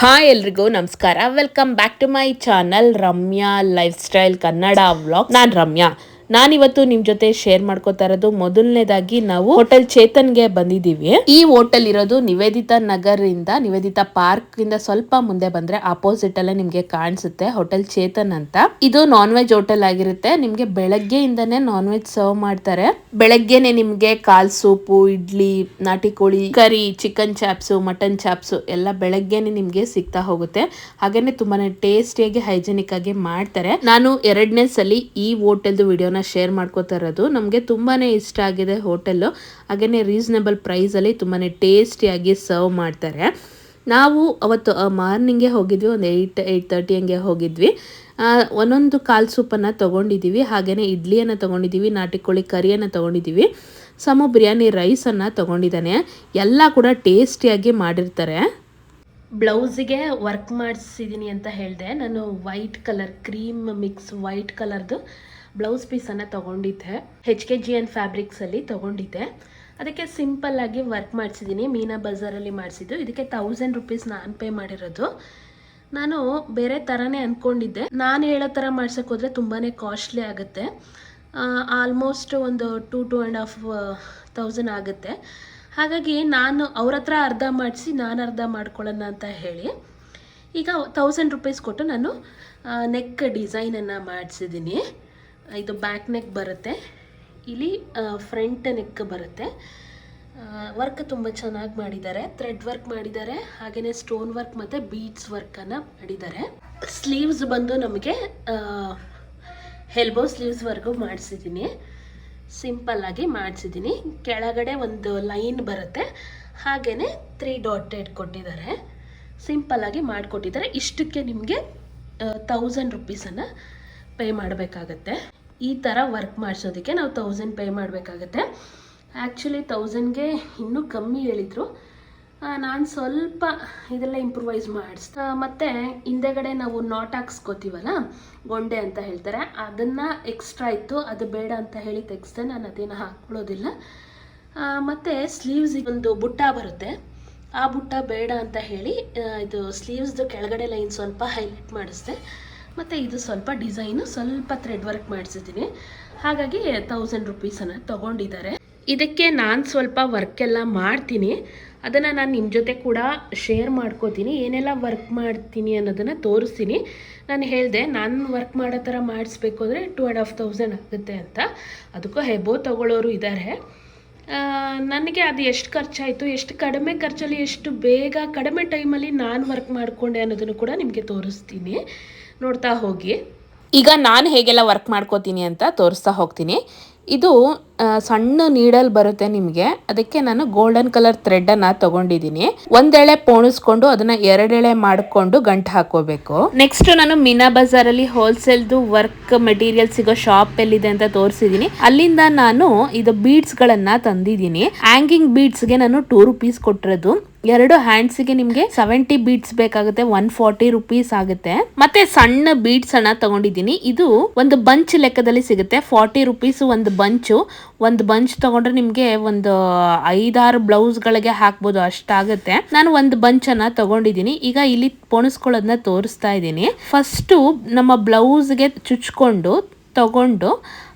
Hi ಎಲ್ರಿಗೂ ನಮಸ್ಕಾರ. Welcome back to my channel Ramya lifestyle Kannada vlog ನಾನು ರಮ್ಯಾ. ನಾನಿವತ್ತು ನಿಮ್ ಜೊತೆ ಶೇರ್ ಮಾಡ್ಕೋತಾ ಇರೋದು ಮೊದಲನೇದಾಗಿ ನಾವು ಹೋಟೆಲ್ ಚೇತನ್ಗೆ ಬಂದಿದ್ದೀವಿ. ಈ ಹೋಟೆಲ್ ಇರೋದು ನಿವೇದಿತಾ ನಗರ್ ಇಂದ ನಿವೇದಿತಾ ಪಾರ್ಕ್ ಇಂದ ಸ್ವಲ್ಪ ಮುಂದೆ ಬಂದ್ರೆ ಅಪೋಸಿಟ್ ಅಲ್ಲೇ ನಿಮ್ಗೆ ಕಾಣಿಸುತ್ತೆ ಹೋಟೆಲ್ ಚೇತನ್ ಅಂತ. ಇದು ನಾನ್ ವೆಜ್ ಹೋಟೆಲ್ ಆಗಿರುತ್ತೆ. ನಿಮ್ಗೆ ಬೆಳಗ್ಗೆಯಿಂದನೇ ನಾನ್ ವೆಜ್ ಸರ್ವ್ ಮಾಡ್ತಾರೆ. ಬೆಳಗ್ಗೆನೆ ನಿಮ್ಗೆ ಕಾಲ್ ಸೂಪು, ಇಡ್ಲಿ, ನಾಟಿ ಕೋಳಿ, curry chicken chops mutton chops ಎಲ್ಲ ಬೆಳಗ್ಗೆನೆ ನಿಮ್ಗೆ ಸಿಗ್ತಾ ಹೋಗುತ್ತೆ. ಹಾಗೇನೆ ತುಂಬಾನೇ ಟೇಸ್ಟಿಯಾಗಿ ಹೈಜೆನಿಕ್ ಆಗಿ ಮಾಡ್ತಾರೆ. ನಾನು ಎರಡನೇ ಸಲ ಈ ಹೋಟೆಲ್ದು ವಿಡಿಯೋನ ಶೇರ್ ಮಾಡ್ಕೋತಾ ಇರೋದು. ನಮಗೆ ತುಂಬಾ ಇಷ್ಟ ಆಗಿದೆ ಹೋಟೆಲ್ಲು. ಹಾಗೆಯೇ ರೀಸನೇಬಲ್ ಪ್ರೈಸಲ್ಲಿ ತುಂಬಾ ಟೇಸ್ಟಿಯಾಗಿ ಸರ್ವ್ ಮಾಡ್ತಾರೆ. ನಾವು ಅವತ್ತು ಮಾರ್ನಿಂಗೇ ಹೋಗಿದ್ವಿ, ಒಂದು ಏಯ್ಟ್ ಏಯ್ಟ್ ತರ್ಟಿ ಹಂಗೆ ಹೋಗಿದ್ವಿ. ಒಂದೊಂದು ಕಾಲು ಸೂಪನ್ನು ತೊಗೊಂಡಿದ್ದೀವಿ ಹಾಗೆಯೇ ಇಡ್ಲಿಯನ್ನು ತೊಗೊಂಡಿದ್ದೀವಿ ನಾಟಿ ಕೋಳಿ ಕರಿಯನ್ನು ತೊಗೊಂಡಿದ್ದೀವಿ ಸಮು ಬಿರಿಯಾನಿ ರೈಸನ್ನು ತೊಗೊಂಡಿದ್ದಾನೆ. ಎಲ್ಲ ಕೂಡ ಟೇಸ್ಟಿಯಾಗಿ ಮಾಡಿರ್ತಾರೆ. ಬ್ಲೌಸಿಗೆ ವರ್ಕ್ ಮಾಡಿಸಿದ್ದೀನಿ ಅಂತ ಹೇಳಿದೆ. ನಾನು white colour, cream mix white ಕಲರ್ದು. ಬ್ಲೌಸ್ ಪೀಸನ್ನು ತೊಗೊಂಡಿದ್ದೆ. ಹೆಚ್ ಕೆ ಜಿ ಎನ್ ಫ್ಯಾಬ್ರಿಕ್ಸಲ್ಲಿ ತೊಗೊಂಡಿದ್ದೆ. ಅದಕ್ಕೆ ಸಿಂಪಲ್ ಆಗಿ ವರ್ಕ್ ಮಾಡಿಸಿದ್ದೀನಿ ಮೀನಾ ಬಜಾರಲ್ಲಿ ಮಾಡಿಸಿದ್ದು. ಇದಕ್ಕೆ ತೌಸಂಡ್ ರುಪೀಸ್ ನಾನು ಪೇ ಮಾಡಿರೋದು. ನಾನು ಬೇರೆ ಥರನೇ ಅಂದ್ಕೊಂಡಿದ್ದೆ ನಾನು ಹೇಳೋ ಥರ ಮಾಡ್ಸೋಕೆ ಹೋದರೆ ತುಂಬಾ ಕಾಸ್ಟ್ಲಿ ಆಗುತ್ತೆ. ಆಲ್ಮೋಸ್ಟ್ ಒಂದು two two and half thousand ಆಗುತ್ತೆ. ಹಾಗಾಗಿ ನಾನು ಅವ್ರ ಹತ್ರ ಅರ್ಧ ಮಾಡಿಸಿ ನಾನು ಅರ್ಧ ಮಾಡ್ಕೊಳ್ಳೋಣ ಅಂತ ಹೇಳಿ ಈಗ ತೌಸಂಡ್ ರುಪೀಸ್ ಕೊಟ್ಟು ನಾನು ನೆಕ್ ಡಿಸೈನನ್ನು ಮಾಡಿಸಿದ್ದೀನಿ ಇದು ಬ್ಯಾಕ್ ನೆಕ್ ಬರುತ್ತೆ. ಇಲ್ಲಿ ಫ್ರಂಟ್ ನೆಕ್ ಬರುತ್ತೆ. ವರ್ಕ್ ತುಂಬ ಚೆನ್ನಾಗಿ ಮಾಡಿದ್ದಾರೆ. ಥ್ರೆಡ್ ವರ್ಕ್ ಮಾಡಿದ್ದಾರೆ. ಹಾಗೆಯೇ ಸ್ಟೋನ್ ವರ್ಕ್ ಮತ್ತು ಬೀಡ್ಸ್ ವರ್ಕನ್ನು ಮಾಡಿದ್ದಾರೆ. ಸ್ಲೀವ್ಸ್ ಬಂದು ನಮಗೆ ಎಲ್ಬೋ ಸ್ಲೀವ್ಸ್ವರೆಗೂ ಮಾಡಿಸಿದ್ದೀನಿ. ಸಿಂಪಲ್ ಆಗಿ ಮಾಡಿಸಿದ್ದೀನಿ. ಕೆಳಗಡೆ ಒಂದು ಲೈನ್ ಬರುತ್ತೆ. ಹಾಗೆಯೇ ತ್ರೀ ಡಾಟೆಡ್ ಕೊಟ್ಟಿದ್ದಾರೆ. ಸಿಂಪಲ್ ಆಗಿ ಮಾಡಿಕೊಟ್ಟಿದ್ದಾರೆ. ಇಷ್ಟಕ್ಕೆ ನಿಮಗೆ ತೌಸಂಡ್ ರುಪೀಸನ್ನು ಪೇ ಮಾಡಬೇಕಾಗತ್ತೆ. ಈ ಥರ ವರ್ಕ್ ಮಾಡಿಸೋದಕ್ಕೆ ನಾವು ತೌಸಂಡ್ ಪೇ ಮಾಡಬೇಕಾಗತ್ತೆ. ಆ್ಯಕ್ಚುಲಿ ತೌಸಂಡ್ಗೆ ಇನ್ನೂ ಕಮ್ಮಿ ಹೇಳಿದರು. ನಾನು ಸ್ವಲ್ಪ ಇದೆಲ್ಲ ಇಂಪ್ರೂವೈಸ್ ಮಾಡಿಸ್ ಮತ್ತು ಹಿಂದೆಗಡೆ ನಾವು ನಾಟ್ ಹಾಕ್ಸ್ಕೋತೀವಲ್ಲ, ಗೊಂಡೆ ಅಂತ ಹೇಳ್ತಾರೆ. ಅದನ್ನು ಎಕ್ಸ್ಟ್ರಾ ಇತ್ತು. ಅದು ಬೇಡ ಅಂತ ಹೇಳಿ ತೆಗೆಸ್ದೆ ನಾನು ಅದೇನು ಹಾಕ್ಕೊಳ್ಳೋದಿಲ್ಲ. ಮತ್ತು ಸ್ಲೀವ್ಸ್ ಒಂದು ಬುಟ್ಟ ಬರುತ್ತೆ. ಆ ಬುಟ್ಟ ಬೇಡ ಅಂತ ಹೇಳಿ ಇದು ಸ್ಲೀವ್ಸ್ದು ಕೆಳಗಡೆ ಲೈನ್ ಸ್ವಲ್ಪ ಹೈಲೈಟ್ ಮಾಡಿಸ್ದೆ. ಮತ್ತು ಇದು ಸ್ವಲ್ಪ ಡಿಸೈನು, ಸ್ವಲ್ಪ ಥ್ರೆಡ್ ವರ್ಕ್ ಮಾಡಿಸಿದ್ದೀನಿ. ಹಾಗಾಗಿ ತೌಸಂಡ್ ರುಪೀಸನ್ನು ತೊಗೊಂಡಿದ್ದಾರೆ. ಇದಕ್ಕೆ ನಾನು ಸ್ವಲ್ಪ ವರ್ಕ್ ಎಲ್ಲ ಮಾಡ್ತೀನಿ. ಅದನ್ನು ನಾನು ನಿಮ್ಮ ಜೊತೆ ಕೂಡ ಶೇರ್ ಮಾಡ್ಕೋತೀನಿ. ಏನೆಲ್ಲ ವರ್ಕ್ ಮಾಡ್ತೀನಿ ಅನ್ನೋದನ್ನು ತೋರಿಸ್ತೀನಿ. ನಾನು ಹೇಳಿದೆ, ನಾನು ವರ್ಕ್ ಮಾಡೋ ಥರ ಮಾಡಿಸ್ಬೇಕು ಅಂದರೆ ಟೂ ಆ್ಯಂಡ್ ಹಾಫ್ ತೌಸಂಡ್ ಆಗುತ್ತೆ ಅಂತ. ಅದಕ್ಕೂ ಹೆಬೋ ತಗೊಳ್ಳೋರು ಇದ್ದಾರೆ ನನಗೆ ಅದು ಎಷ್ಟು ಖರ್ಚಾಯಿತು, ಎಷ್ಟು ಕಡಿಮೆ ಖರ್ಚಲ್ಲಿ, ಎಷ್ಟು ಬೇಗ ಕಡಿಮೆ ಟೈಮಲ್ಲಿ ನಾನು ವರ್ಕ್ ಮಾಡಿಕೊಂಡೆ ಅನ್ನೋದನ್ನು ಕೂಡ ನಿಮಗೆ ತೋರಿಸ್ತೀನಿ. ನೋಡ್ತಾ ಹೋಗಿ. ಈಗ ನಾನು ಹೇಗೆಲ್ಲ ವರ್ಕ್ ಮಾಡ್ಕೋತೀನಿ ಅಂತ ತೋರಿಸ್ತಾ ಹೋಗ್ತೀನಿ. ಇದು ಸಣ್ಣ ನೀಡಲ್ ಬರುತ್ತೆ ನಿಮಗೆ. ಅದಕ್ಕೆ ನಾನು ಗೋಲ್ಡನ್ ಕಲರ್ ಥ್ರೆಡ್ ಅನ್ನ ತಗೊಂಡಿದ್ದೀನಿ ಒಂದೆಳೆ ಪೋಣಿಸ್ಕೊಂಡು ಅದನ್ನ ಎರಡೆಳೆ ಮಾಡಿಕೊಂಡು ಗಂಟು ಹಾಕೋಬೇಕು ನೆಕ್ಸ್ಟ್ ನಾನು ಮೀನಾ ಬಜಾರಲ್ಲಿ ಹೋಲ್ಸೇಲ್ದು ವರ್ಕ್ ಮೆಟೀರಿಯಲ್ ಸಿಗೋ ಶಾಪ್ ಎಲ್ಲಿದೆ ಅಂತ ತೋರಿಸಿದೀನಿ. ಅಲ್ಲಿಂದ ನಾನು ಇದು ಬೀಡ್ಸ್ ಗಳನ್ನ ತಂದಿದ್ದೀನಿ ಹ್ಯಾಂಗಿಂಗ್ ಬೀಡ್ಸ್ಗೆ ನಾನು ಟೂ ರುಪೀಸ್ ಕೊಟ್ಟಿರೋದು. ಎರಡು ಹ್ಯಾಂಡ್ಸಿಗೆ ನಿಮಗೆ ಸೆವೆಂಟಿ ಬೀಟ್ಸ್ ಬೇಕಾಗುತ್ತೆ ಒನ್ ಫಾರ್ಟಿ ರುಪೀಸ್ ಆಗುತ್ತೆ. ಮತ್ತೆ ಸಣ್ಣ ಬೀಟ್ಸ್ ಅನ್ನ ತಗೊಂಡಿದ್ದೀನಿ ಇದು ಒಂದು ಬಂಚ್ ಲೆಕ್ಕದಲ್ಲಿ ಸಿಗುತ್ತೆ ಫಾರ್ಟಿ ರುಪೀಸ್ ಒಂದು ಬಂಚು ಒಂದು ಬಂಚ್ ತಗೊಂಡ್ರೆ ನಿಮಗೆ ಒಂದು ಐದಾರು ಬ್ಲೌಸ್ಗಳಿಗೆ ಹಾಕ್ಬೋದು, ಅಷ್ಟಾಗುತ್ತೆ. ನಾನು ಒಂದು ಬಂಚ್ ಅನ್ನ ತಗೊಂಡಿದ್ದೀನಿ. ಈಗ ಇಲ್ಲಿ ಪೊಣಿಸ್ಕೊಳ್ಳೋದನ್ನ ತೋರಿಸ್ತಾ ಇದ್ದೀನಿ. ಫಸ್ಟು ನಮ್ಮ ಬ್ಲೌಸ್ಗೆ ಚುಚ್ಕೊಂಡು ತಗೊಂಡು,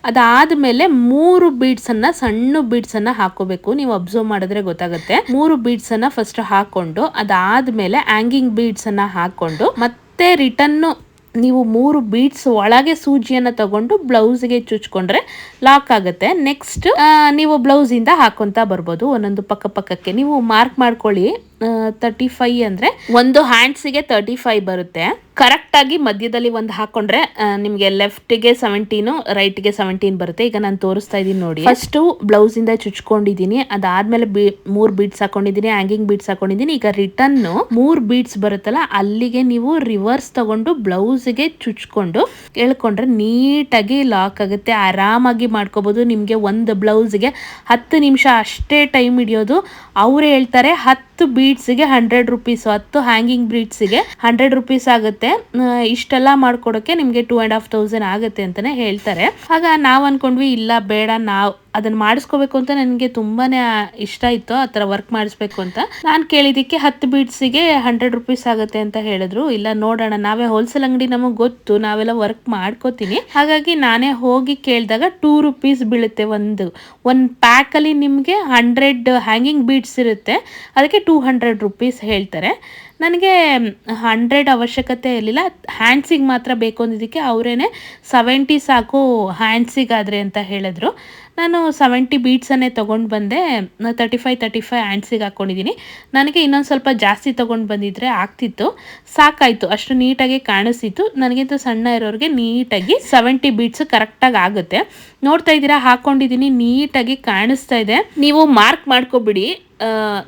ಅದಾದ್ಮೇಲೆ ಮೂರು ಬೀಡ್ಸ್ ಅನ್ನ, ಸಣ್ಣ ಬೀಡ್ಸ್ ಅನ್ನ ಹಾಕೋಬೇಕು ನೀವು ಅಬ್ಸರ್ವ್ ಮಾಡಿದ್ರೆ ಗೊತ್ತಾಗುತ್ತೆ. ಮೂರು ಬೀಡ್ಸ್ ಅನ್ನ ಫಸ್ಟ್ ಹಾಕೊಂಡು ಅದಾದ್ಮೇಲೆ ಹ್ಯಾಂಗಿಂಗ್ ಬೀಡ್ಸ್ ಅನ್ನ ಹಾಕೊಂಡು ಮತ್ತೆ ರಿಟರ್ನ್ ನೀವು ಮೂರು ಬೀಡ್ಸ್ ಒಳಗೆ ಸೂಜಿಯನ್ನು ತಗೊಂಡು ಬ್ಲೌಸ್ಗೆ ಚುಚ್ಕೊಂಡ್ರೆ ಲಾಕ್ ಆಗುತ್ತೆ. ನೆಕ್ಸ್ಟ್ ನೀವು ಬ್ಲೌಸ್ ಇಂದ ಹಾಕೊಂತ ಬರ್ಬೋದು. ಒಂದೊಂದು ಪಕ್ಕ ಪಕ್ಕಕ್ಕೆ. ನೀವು ಮಾರ್ಕ್ ಮಾಡ್ಕೊಳ್ಳಿ. ತರ್ಟಿ ಫೈ ಅಂದ್ರೆ ಒಂದು ಹ್ಯಾಂಡ್ಸಿಗೆ ತರ್ಟಿ ಫೈವ್ ಬರುತ್ತೆ. ಕರೆಕ್ಟ್ ಆಗಿ ಮಧ್ಯದಲ್ಲಿ ಒಂದು ಹಾಕೊಂಡ್ರೆ ನಿಮ್ಗೆ ಲೆಫ್ಟ್ಗೆ ಸೆವೆಂಟೀನ್ ರೈಟ್ಗೆ ಸೆವೆಂಟೀನ್ ಬರುತ್ತೆ. ಈಗ ನಾನು ತೋರಿಸ್ತಾ ಇದ್ದೀನಿ ನೋಡಿ. ಫಸ್ಟ್ ಬ್ಲೌಸ್ ಇಂದ ಚುಚ್ಕೊಂಡಿದ್ದೀನಿ. ಅದಾದ್ಮೇಲೆ ಬಿ ಮೂರ್ ಬೀಡ್ಸ್ ಹಾಕೊಂಡಿದ್ದೀನಿ ಹ್ಯಾಂಗಿಂಗ್ ಬೀಡ್ಸ್ ಹಾಕೊಂಡಿದ್ದೀನಿ. ಈಗ ರಿಟರ್ನ್ ಮೂರ್ ಬೀಡ್ಸ್ ಬರುತ್ತಲ್ಲ ಅಲ್ಲಿಗೆ ನೀವು ರಿವರ್ಸ್ ತಗೊಂಡು ಬ್ಲೌಸ್ಗೆ ಚುಚ್ಕೊಂಡು ಎಳ್ಕೊಂಡ್ರೆ ನೀಟಾಗಿ ಲಾಕ್ ಆಗುತ್ತೆ. ಆರಾಮಾಗಿ ಮಾಡ್ಕೋಬಹುದು ನಿಮ್ಗೆ ಒಂದು ಬ್ಲೌಸ್ಗೆ ಹತ್ತು ನಿಮಿಷ ಅಷ್ಟೇ ಟೈಮ್ ಹಿಡಿಯೋದು. ಅವ್ರು ಹೇಳ್ತಾರೆ ಹತ್ತು ಬೀಡ್ಸ್ಗೆ ಹಂಡ್ರೆಡ್ ರುಪೀಸ್ ಹತ್ತು ಹ್ಯಾಂಗಿಂಗ್ ಬೀಡ್ಸ್ಗೆ ಹಂಡ್ರೆಡ್ ರುಪೀಸ್ ಆಗುತ್ತೆ. ಇಷ್ಟೆಲ್ಲ ಮಾಡ್ಕೊಡೋಕೆ ನಿಮಗೆ ಟೂ ಆ್ಯಂಡ್ ಹಾಫ್ ತೌಸಂಡ್ ಆಗುತ್ತೆ ಅಂತಾನೆ ಹೇಳ್ತಾರೆ. ಆಗ ನಾವು ಅನ್ಕೊಂಡ್ವಿ, ಇಲ್ಲ, ಬೇಡ, ನಾವು ಅದನ್ನ ಮಾಡಿಸ್ಕೋಬೇಕು ಅಂತ ನನಗೆ ತುಂಬಾನೇ ಇಷ್ಟ ಇತ್ತು, ಆ ಥರ ವರ್ಕ್ ಮಾಡಿಸ್ಬೇಕು ಅಂತ. ನಾನು ಕೇಳಿದ್ದಕ್ಕೆ ಹತ್ತು ಬೀಡ್ಸಿಗೆ ಹಂಡ್ರೆಡ್ ರುಪೀಸ್ ಆಗುತ್ತೆ ಅಂತ ಹೇಳಿದ್ರು. ಇಲ್ಲ, ನೋಡೋಣ. ನಾವೇ ಹೋಲ್ಸೇಲ್ ಅಂಗಡಿ ನಮಗೆ ಗೊತ್ತು. ನಾವೆಲ್ಲ ವರ್ಕ್ ಮಾಡ್ಕೋತೀನಿ. ಹಾಗಾಗಿ ನಾನೇ ಹೋಗಿ ಕೇಳಿದಾಗ ಟೂ ರುಪೀಸ್ ಬೀಳುತ್ತೆ ಒಂದು. ಒಂದು ಪ್ಯಾಕಲ್ಲಿ ನಿಮಗೆ ಹಂಡ್ರೆಡ್ ಹ್ಯಾಂಗಿಂಗ್ ಬೀಡ್ಸ್ ಇರುತ್ತೆ. ಅದಕ್ಕೆ ಟೂ ಹಂಡ್ರೆಡ್ ರುಪೀಸ್ ಹೇಳ್ತಾರೆ. ನನಗೆ ಹಂಡ್ರೆಡ್ ಅವಶ್ಯಕತೆ ಇರಲಿಲ್ಲ. ಹ್ಯಾಂಡ್ಸಿಗೆ ಮಾತ್ರ ಬೇಕು ಅಂದಿದ್ದಕ್ಕೆ ಅವರೇನೆ ಸೆವೆಂಟಿ ಸಾಕು ಹ್ಯಾಂಡ್ಸಿಗಾದರೆ ಅಂತ ಹೇಳಿದ್ರು. ನಾನು ಸೆವೆಂಟಿ ಬೀಟ್ಸನ್ನೇ ತೊಗೊಂಡು ಬಂದೆ. ತರ್ಟಿ ಫೈವ್ ತರ್ಟಿ ಫೈವ್ ಆ್ಯಂಡ್ಸಿಗೆ ಹಾಕ್ಕೊಂಡಿದ್ದೀನಿ ನನಗೆ ಇನ್ನೊಂದು ಸ್ವಲ್ಪ ಜಾಸ್ತಿ ತೊಗೊಂಡು ಬಂದಿದ್ದರೆ ಆಗ್ತಿತ್ತು. ಸಾಕಾಯಿತು. ಅಷ್ಟು ನೀಟಾಗಿ ಕಾಣಿಸ್ತಿತ್ತು. ನನಗಿಂತ ಸಣ್ಣ ಇರೋರಿಗೆ ನೀಟಾಗಿ ಸೆವೆಂಟಿ ಬೀಟ್ಸ್ ಕರೆಕ್ಟಾಗಿ ಆಗುತ್ತೆ. ನೋಡ್ತಾ ಇದ್ದೀರಾ? ಹಾಕ್ಕೊಂಡಿದ್ದೀನಿ ನೀಟಾಗಿ ಕಾಣಿಸ್ತಾ ಇದೆ. ನೀವು ಮಾರ್ಕ್ ಮಾಡ್ಕೊಬಿಡಿ.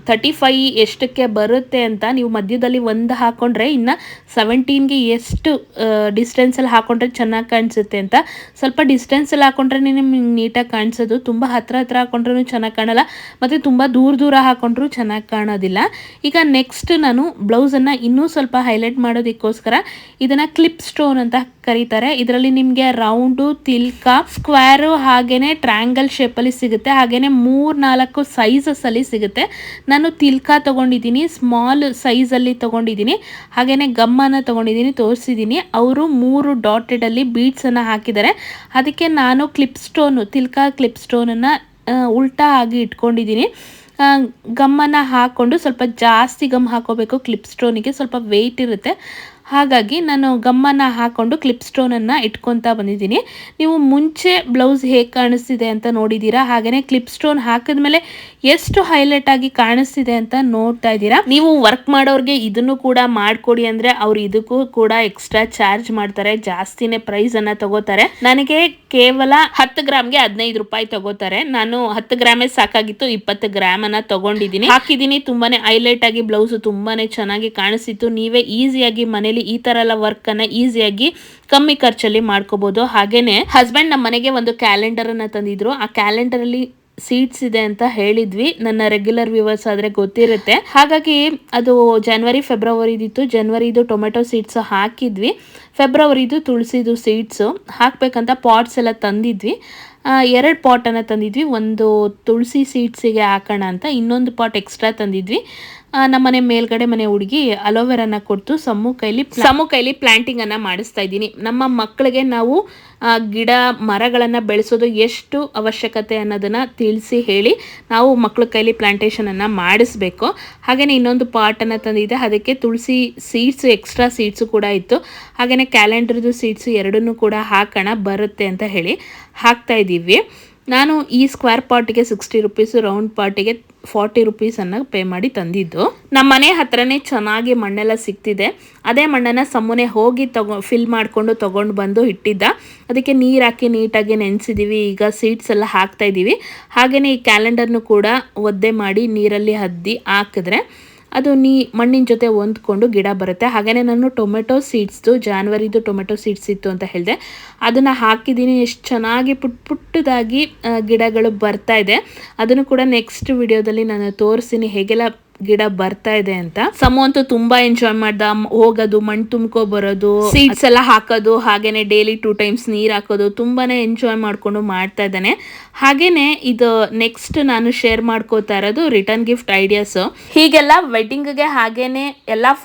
ತರ್ಟಿ ಫೈ ಎಷ್ಟಕ್ಕೆ ಬರುತ್ತೆ ಅಂತ ನೀವು ಮಧ್ಯದಲ್ಲಿ ಒಂದು ಹಾಕ್ಕೊಂಡ್ರೆ ಇನ್ನು ಸೆವೆಂಟೀನ್ಗೆ ಎಷ್ಟು ಡಿಸ್ಟೆನ್ಸಲ್ಲಿ ಹಾಕ್ಕೊಂಡ್ರೆ ಚೆನ್ನಾಗಿ ಕಾಣಿಸುತ್ತೆ ಅಂತ. ಸ್ವಲ್ಪ ಡಿಸ್ಟೆನ್ಸಲ್ಲಿ ಹಾಕ್ಕೊಂಡ್ರೆ ನಿಮಗೆ ನೀಟಾಗಿ ಕಾಣಿಸೋದು ತುಂಬ ಹತ್ರ ಹತ್ರ ಹಾಕೊಂಡ್ರೂ ಚೆನ್ನಾಗಿ ಕಾಣಲ್ಲ. ಮತ್ತು ತುಂಬ ದೂರ ದೂರ ಹಾಕೊಂಡ್ರೂ ಚೆನ್ನಾಗಿ ಕಾಣೋದಿಲ್ಲ. ಈಗ ನೆಕ್ಸ್ಟ್ ನಾನು ಬ್ಲೌಸನ್ನು ಇನ್ನೂ ಸ್ವಲ್ಪ ಹೈಲೈಟ್ ಮಾಡೋದಕ್ಕೋಸ್ಕರ ಇದನ್ನು ಕ್ಲಿಪ್ ಸ್ಟೋನ್ ಅಂತ ಕರೀತಾರೆ. ಇದರಲ್ಲಿ ನಿಮಗೆ ರೌಂಡು ತಿಲ್ಕ ಸ್ಕ್ವೇರು ಹಾಗೇ ಟ್ರ್ಯಾಂಗಲ್ ಶೇಪಲ್ಲಿ ಸಿಗುತ್ತೆ. ಹಾಗೇ ಮೂರು ನಾಲ್ಕು ಸೈಜಸ್ ಅಲ್ಲಿ ಸಿಗುತ್ತೆ. ನಾನು ತಿಲ್ಕ ತೊಗೊಂಡಿದ್ದೀನಿ ಸ್ಮಾಲ್ ಸೈಜಲ್ಲಿ ತೊಗೊಂಡಿದ್ದೀನಿ. ಹಾಗೆಯೇ ಗಮ್ಮನ್ನು ತಗೊಂಡಿದ್ದೀನಿ, ತೋರಿಸಿದ್ದೀನಿ. ಅವರು ಮೂರು ಡಾಟೆಡಲ್ಲಿ ಬೀಡ್ಸನ್ನು ಹಾಕಿದ್ದಾರೆ. ಅದಕ್ಕೆ ನಾನು ಕ್ಲಿಪ್ ಸ್ಟೋನು ತಿಲ್ಕ ಕ್ಲಿಪ್ ಸ್ಟೋನನ್ನು ಉಲ್ಟಾ ಆಗಿ ಇಟ್ಕೊಂಡಿದ್ದೀನಿ. ಗಮ್ಮನ್ನು ಹಾಕ್ಕೊಂಡು ಸ್ವಲ್ಪ ಜಾಸ್ತಿ ಗಮ್ ಹಾಕೋಬೇಕು ಕ್ಲಿಪ್ ಸ್ಟೋನಿಗೆ ಸ್ವಲ್ಪ ವೆಯ್ಟ್ ಇರುತ್ತೆ. ಹಾಗಾಗಿ ನಾನು ಗಮ್ಮನ್ನ ಹಾಕ್ಕೊಂಡು ಕ್ಲಿಪ್ ಸ್ಟೋನನ್ನು ಇಟ್ಕೊತಾ ಬಂದಿದ್ದೀನಿ. ನೀವು ಮುಂಚೆ ಬ್ಲೌಸ್ ಹೇಗೆ ಕಾಣಿಸ್ತಿದೆ ಅಂತ ನೋಡಿದ್ದೀರಾ ಹಾಗೆಯೇ ಕ್ಲಿಪ್ ಸ್ಟೋನ್ ಹಾಕಿದ್ಮೇಲೆ ಎಷ್ಟು ಹೈಲೈಟ್ ಆಗಿ ಕಾಣಿಸ್ತಿದೆ ಅಂತ ನೋಡ್ತಾ ಇದ್ದೀರಾ. ನೀವು ವರ್ಕ್ ಮಾಡೋರಿಗೆ ಇದನ್ನು ಕೂಡ ಮಾಡಿಕೊಡಿ ಅಂದರೆ ಅವ್ರು ಇದಕ್ಕೂ ಕೂಡ ಎಕ್ಸ್ಟ್ರಾ ಚಾರ್ಜ್ ಮಾಡ್ತಾರೆ, ಜಾಸ್ತಿನೇ ಪ್ರೈಸ್ ಅನ್ನ ತಗೋತಾರೆ. ನನಗೆ ಕೇವಲ ಹತ್ತು ಗ್ರಾಮ್ಗೆ ಹದಿನೈದು ರೂಪಾಯಿ ತಗೋತಾರೆ. ನಾನು ಹತ್ತು ಗ್ರಾಮೇ ಸಾಕಾಗಿತ್ತು, ಇಪ್ಪತ್ತು ಗ್ರಾಮ್ ಅನ್ನ ತಗೊಂಡಿದ್ದೀನಿ. ಹಾಕಿದ್ದೀನಿ, ತುಂಬಾನೇ ಹೈಲೈಟ್ ಆಗಿ ಬ್ಲೌಸ್ ತುಂಬಾನೇ ಚೆನ್ನಾಗಿ ಕಾಣಿಸ್ತಿತ್ತು. ನೀವೇ ಈಸಿಯಾಗಿ ಮನೇಲಿ ಈ ತರ ಎಲ್ಲ ವರ್ಕ್ ಅನ್ನ ಈಸಿಯಾಗಿ ಕಮ್ಮಿ ಖರ್ಚಲ್ಲಿ ಮಾಡ್ಕೋಬಹುದು ಹಾಗೇನೆ ಹಸ್ಬೆಂಡ್ ನಮ್ಮ ಮನೆಗೆ ಒಂದು ಕ್ಯಾಲೆಂಡರ್ ಅನ್ನ ತಂದಿದ್ರು. ಆ ಕ್ಯಾಲೆಂಡರ್ ಅಲ್ಲಿ ಸೀಟ್ಸ್ ಇದೆ ಅಂತ ಹೇಳಿದ್ವಿ. ನನ್ನ ರೆಗ್ಯುಲರ್ ವ್ಯೂವರ್ಸ್ ಆದ್ರೆ ಗೊತ್ತಿರುತ್ತೆ. ಹಾಗಾಗಿ ಅದು ಜನವರಿ ಫೆಬ್ರವರಿದಿತ್ತು ಜನವರಿದು ಟೊಮೆಟೊ ಸೀಡ್ಸ್ ಹಾಕಿದ್ವಿ. ಫೆಬ್ರವರಿದು ತುಳಸಿದು ಸೀಡ್ಸು ಹಾಕ್ಬೇಕಂತ ಪಾಟ್ಸ್ ಎಲ್ಲ ತಂದಿದ್ವಿ. ಎರಡು ಪಾಟನ್ನು ತಂದಿದ್ವಿ. ಒಂದು ತುಳಸಿ ಸೀಡ್ಸಿಗೆ ಹಾಕೋಣ ಅಂತ ಇನ್ನೊಂದು ಪಾಟ್ ಎಕ್ಸ್ಟ್ರಾ ತಂದಿದ್ವಿ. ನಮ್ಮನೆ ಮೇಲ್ಗಡೆ ಮನೆ ಹುಡುಗಿ ಅಲೋವೆರಾನ ಕೊಟ್ಟು ಸಮ್ಮು ಕೈಲಿ ಸಮ್ಮು ಕೈಲಿ ಪ್ಲಾಂಟಿಂಗ್ ಅನ್ನ ಮಾಡಿಸ್ತಾ ಇದ್ದೀನಿ. ನಮ್ಮ ಮಕ್ಕಳಿಗೆ ನಾವು ಗಿಡ, ಮರಗಳನ್ನ ಬೆಳೆಸೋದು ಎಷ್ಟು ಅವಶ್ಯಕತೆ ಅನ್ನೋದನ್ನ ತಿಳಿಸಿ ಹೇಳಿ ನಾವು ಮಕ್ಕಳ ಕೈಲಿ ಪ್ಲಾಂಟೇಶನ್ ಅನ್ನ ಮಾಡಿಸ್ಬೇಕು. ಹಾಗೇನೆ ಇನ್ನೊಂದು ಪಾಟನ್ನು ತಂದಿದೆ. ಅದಕ್ಕೆ ತುಳಸಿ ಸೀಡ್ಸ್ ಎಕ್ಸ್ಟ್ರಾ ಸೀಡ್ಸು ಕೂಡ ಇತ್ತು. ಹಾಗೇನೆ ಕ್ಯಾಲೆಂಡರ್ದು ಸೀಡ್ಸು ಎರಡನ್ನೂ ಕೂಡ ಹಾಕೋಣ, ಬರುತ್ತೆ ಅಂತ ಹೇಳಿ ಹಾಕ್ತಾ ಇದ್ದೀವಿ. ನಾನು ಈ ಸ್ಕ್ವೇರ್ ಪಾಟಿಗೆ ಸಿಕ್ಸ್ಟಿ ರುಪೀಸು ರೌಂಡ್ ಪಾಟಿಗೆ ಫಾರ್ಟಿ ರುಪೀಸನ್ನು ಪೇ ಮಾಡಿ ತಂದಿದ್ದು. ನಮ್ಮ ಮನೆ ಹತ್ರನೇ ಚೆನ್ನಾಗಿ ಮಣ್ಣೆಲ್ಲ ಸಿಗ್ತಿದೆ. ಅದೇ ಮಣ್ಣನ್ನು ಸಮ್ಮನೆ ಹೋಗಿ ತಗೊ ಫಿಲ್ ಮಾಡಿಕೊಂಡು ತೊಗೊಂಡು ಬಂದು ಇಟ್ಟಿದ್ದ. ಅದಕ್ಕೆ ನೀರು ಹಾಕಿ ನೀಟಾಗಿ ನೆನೆಸಿದ್ದೀವಿ ಈಗ ಸೀಡ್ಸ್ ಎಲ್ಲ ಹಾಕ್ತಾ ಇದ್ದೀವಿ ಹಾಗೆಯೇ ಈ ಕ್ಯಾಲೆಂಡರ್ನು ಕೂಡ ಒದ್ದೆ ಮಾಡಿ ನೀರಲ್ಲಿ ಹದ್ದಿ ಹಾಕಿದ್ರೆ ಅದು ನೀ ಮಣ್ಣಿನ ಜೊತೆ ಹೊಂದ್ಕೊಂಡು ಗಿಡ ಬರುತ್ತೆ. ಹಾಗೆಯೇ ನಾನು ಟೊಮೆಟೊ ಸೀಡ್ಸ್ದು, ಜಾನ್ವರಿದು ಟೊಮೆಟೊ ಸೀಡ್ಸ್ ಇತ್ತು ಅಂತ ಹೇಳಿದೆ. ಅದನ್ನು ಹಾಕಿದ್ದೀನಿ. ಎಷ್ಟು ಚೆನ್ನಾಗಿ ಪುಟ್ ಪುಟ್ಟದಾಗಿ ಗಿಡಗಳು ಬರ್ತಾ ಇದೆ. ಅದನ್ನು ಕೂಡ ನೆಕ್ಸ್ಟ್ ವಿಡಿಯೋದಲ್ಲಿ ನಾನು ತೋರಿಸ್ತೀನಿ. ಹೇಗೆಲ್ಲ ಗಿಡ ಬರ್ತಾ ಇದೆ ಅಂತ. ಸಮು ಅಂತೂ ತುಂಬಾ ಎಂಜಾಯ್ ಮಾಡ್ದ. ಹೋಗೋದು, ಮಣ್ಣು ತುಂಬ್ಕೊ ಬರೋದು ಸೀಡ್ಸ್ ಎಲ್ಲ ಹಾಕೋದು, ಹಾಗೇನೆ ಡೈಲಿ ಟೂ ಟೈಮ್ಸ್ ನೀರ್ ಹಾಕೋದು ತುಂಬಾನೇ ಎಂಜಾಯ್ ಮಾಡ್ಕೊಂಡು ಮಾಡ್ತಾ ಇದ್ದಾನೆ. ಹಾಗೇನೆ ಇದು ನೆಕ್ಸ್ಟ್ ನಾನು ಶೇರ್ ಮಾಡ್ಕೋತಾ ಇರೋದು ರಿಟರ್ನ್ ಗಿಫ್ಟ್ ಐಡಿಯಾಸ್ ಹೀಗೆಲ್ಲ ವೆಡ್ಡಿಂಗ್ಗೆ ಹಾಗೇನೆ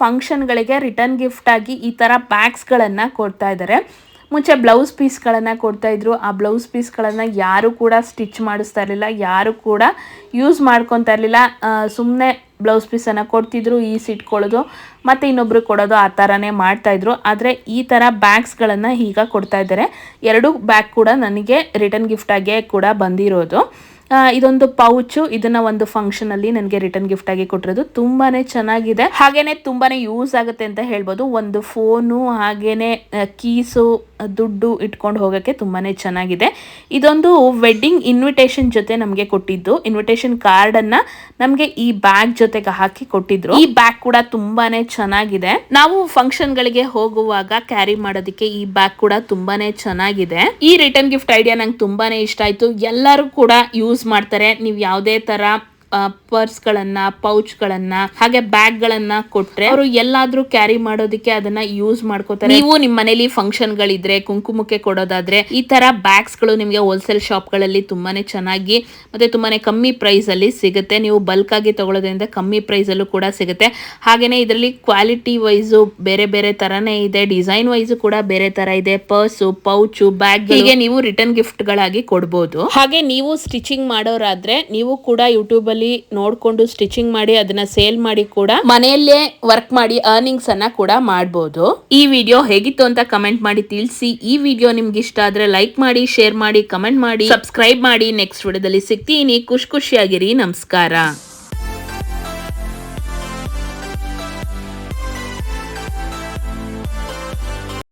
ಫಂಕ್ಷನ್ ಗಳಿಗೆ ರಿಟರ್ನ್ ಗಿಫ್ಟ್ ಆಗಿ ಈ ತರ ಪ್ಯಾಕ್ಸ್ ಗಳನ್ನ ಕೊಡ್ತಾ ಇದ್ದಾರೆ. ಮುಂಚೆ ಬ್ಲೌಸ್ ಪೀಸ್ಗಳನ್ನು ಕೊಡ್ತಾ ಇದ್ರು. ಆ ಬ್ಲೌಸ್ ಪೀಸ್ಗಳನ್ನು ಯಾರು ಕೂಡ ಸ್ಟಿಚ್ ಮಾಡಿಸ್ತಾ ಇರಲಿಲ್ಲ, ಯಾರು ಕೂಡ ಯೂಸ್ ಮಾಡ್ಕೊತಾ ಇರಲಿಲ್ಲ. ಸುಮ್ಮನೆ ಬ್ಲೌಸ್ ಪೀಸನ್ನು ಕೊಡ್ತಿದ್ರು ಈಸ್ ಇಟ್ಕೊಳ್ಳೋದು ಮತ್ತು ಇನ್ನೊಬ್ರು ಕೊಡೋದು ಆ ಥರನೇ ಮಾಡ್ತಾಯಿದ್ರು ಆದರೆ ಈ ಥರ ಬ್ಯಾಗ್ಸ್ಗಳನ್ನು ಈಗ ಕೊಡ್ತಾ ಇದ್ದಾರೆ. ಎರಡು ಬ್ಯಾಗ್ ಕೂಡ ನನಗೆ ರಿಟರ್ನ್ ಗಿಫ್ಟಾಗೆ ಕೂಡ ಬಂದಿರೋದು. ಇದೊಂದು ಪೌಚು ಇದನ್ನ ಒಂದು ಫಂಕ್ಷನ್ ಅಲ್ಲಿ ನನಗೆ ರಿಟರ್ನ್ ಗಿಫ್ಟ್ ಆಗಿ ಕೊಟ್ಟಿರೋದು. ತುಂಬಾನೇ ಚೆನ್ನಾಗಿದೆ. ಹಾಗೇನೆ ತುಂಬಾನೇ ಯೂಸ್ ಆಗುತ್ತೆ ಅಂತ ಹೇಳ್ಬೋದು. ಒಂದು ಫೋನು ಹಾಗೇನೆ ಕೀಸು ದುಡ್ಡು ಇಟ್ಕೊಂಡು ಹೋಗೋಕ್ಕೆ ತುಂಬಾ ಚೆನ್ನಾಗಿದೆ. ಇದೊಂದು ವೆಡ್ಡಿಂಗ್ ಇನ್ವಿಟೇಷನ್ ಜೊತೆ ನಮಗೆ ಕೊಟ್ಟಿದ್ದು. ಇನ್ವಿಟೇಷನ್ ಕಾರ್ಡನ್ನು ನಮಗೆ ಈ ಬ್ಯಾಗ್ ಜೊತೆಗೆ ಹಾಕಿ ಕೊಟ್ಟಿದ್ರು. ಈ ಬ್ಯಾಗ್ ಕೂಡ ತುಂಬಾ ಚೆನ್ನಾಗಿದೆ. ನಾವು ಫಂಕ್ಷನ್ಗಳಿಗೆ ಹೋಗುವಾಗ ಕ್ಯಾರಿ ಮಾಡೋದಕ್ಕೆ ಈ ಬ್ಯಾಗ್ ಕೂಡ ತುಂಬಾ ಚೆನ್ನಾಗಿದೆ. ಈ ರಿಟರ್ನ್ ಗಿಫ್ಟ್ ಐಡಿಯಾ ನಂಗೆ ತುಂಬಾ ಇಷ್ಟ ಆಯಿತು. ಎಲ್ಲರೂ ಕೂಡ ಯೂಸ್ ಮಾಡ್ತಾರೆ. ನೀವು ಯಾವುದೇ ತರ ಪರ್ಸ್ಗಳನ್ನ, ಪೌಚ್ಗಳನ್ನ, ಹಾಗೆ ಬ್ಯಾಗ್ಗಳನ್ನ ಕೊಟ್ರೆ ಅವರು ಎಲ್ಲಾದ್ರೂ ಕ್ಯಾರಿ ಮಾಡೋದಕ್ಕೆ ಅದನ್ನ ಯೂಸ್ ಮಾಡ್ಕೋತಾರೆ. ನೀವು ನಿಮ್ಮ ಮನೇಲಿ ಫಂಕ್ಷನ್ ಗಳಿದ್ರೆ ಕುಂಕುಮಕ್ಕೆ ಕೊಡೋದಾದ್ರೆ, ಈ ತರ ಬ್ಯಾಗ್ಸ್ಗಳು ನಿಮಗೆ ಹೋಲ್ಸೇಲ್ ಶಾಪ್ಗಳಲ್ಲಿ ತುಂಬಾನೇ ಚೆನ್ನಾಗಿ ಮತ್ತೆ ತುಂಬಾನೇ ಕಮ್ಮಿ ಪ್ರೈಸ್ ಅಲ್ಲಿ ಸಿಗುತ್ತೆ. ನೀವು ಬಲ್ಕ್ ಆಗಿ ತಗೊಳ್ಳೋದ್ರಿಂದ ಕಮ್ಮಿ ಪ್ರೈಸ್ ಅಲ್ಲೂ ಕೂಡ ಸಿಗುತ್ತೆ. ಹಾಗೇನೆ ಇದರಲ್ಲಿ ಕ್ವಾಲಿಟಿ ವೈಸ್ ಬೇರೆ ಬೇರೆ ತರಾನೇ ಇದೆ, ಡಿಸೈನ್ ವೈಸ್ ಕೂಡ ಬೇರೆ ತರ ಇದೆ, ಪರ್ಸು, ಪೌಚು ಬ್ಯಾಗ್ ಹೀಗೆ ನೀವು ರಿಟರ್ನ್ ಗಿಫ್ಟ್ ಗಳಾಗಿ ಕೊಡ್ಬೋದು. ಹಾಗೆ ನೀವು ಸ್ಟಿಚಿಂಗ್ ಮಾಡೋರಾದ್ರೆ ನೀವು ಕೂಡ ಯೂಟ್ಯೂಬ್ ಅಲ್ಲಿ ನೋಡ್ಕೊಂಡು ಸ್ಟಿಚಿಂಗ್ ಮಾಡಿ ಅದನ್ನ ಸೇಲ್ ಮಾಡಿ ಕೂಡ ಮನೆಯಲ್ಲೇ ವರ್ಕ್ ಮಾಡಿ ಅರ್ನಿಂಗ್ಸ್ ಅನ್ನ ಕೂಡ ಮಾಡಬಹುದು ಈ ವಿಡಿಯೋ ಹೇಗಿತ್ತು ಅಂತ ಕಮೆಂಟ್ ಮಾಡಿ ತಿಳಿಸಿ. ಈ ವಿಡಿಯೋ ನಿಮ್ಗೆ ಇಷ್ಟ ಆದ್ರೆ ಲೈಕ್ ಮಾಡಿ ಶೇರ್ ಮಾಡಿ ಕಮೆಂಟ್ ಮಾಡಿ ಸಬ್ಸ್ಕ್ರೈಬ್ ಮಾಡಿ. ನೆಕ್ಸ್ಟ್ ವಿಡಿಯೋದಲ್ಲಿ ಸಿಗ್ತೀನಿ. ಖುಷಿ ಖುಷಿಯಾಗಿರಿ. ನಮಸ್ಕಾರ.